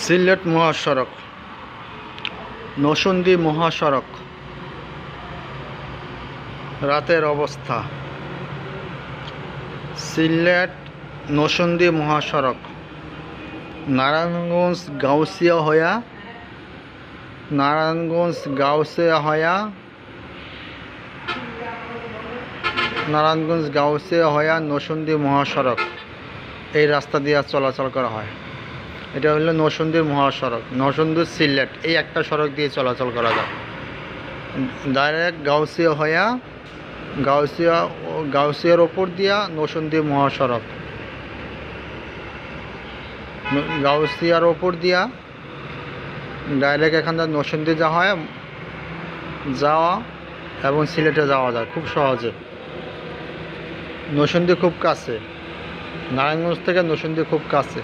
সিলেট মহাসড়ক, নসুন্দি মহাসড়ক, রাতের অবস্থা। সিলেট, নসুন্দি মহাসড়ক, নারায়ণগঞ্জ গাউসিয়া হয়া নারায়ণগঞ্জ গাউসিয়া হয়া নারায়ণগঞ্জ গাউসিয়া হয়া নসুন্দি মহাসড়ক। এই রাস্তা দিয়ে চলাচল করা হয়। এটা হলো নরসিংদীর মহাসড়ক নরসিংদী সিলেট। এই একটা সড়ক দিয়ে চলাচল করা যায়। ডাইরেক্ট গাউসিয়া হইয়া গাউসিয়া গাউসিয়ার ওপর দিয়া নরসিংদী মহাসড়ক। গাউসিয়ার ওপর দিয়া ডাইরেক্ট এখান থেকে নরসিংদী যাওয়া হয়, যাওয়া এবং সিলেটে যাওয়া যায় খুব সহজে। নরসিংদী খুব কাছে। নারায়ণগঞ্জ থেকে নরসিংদী খুব কাছে।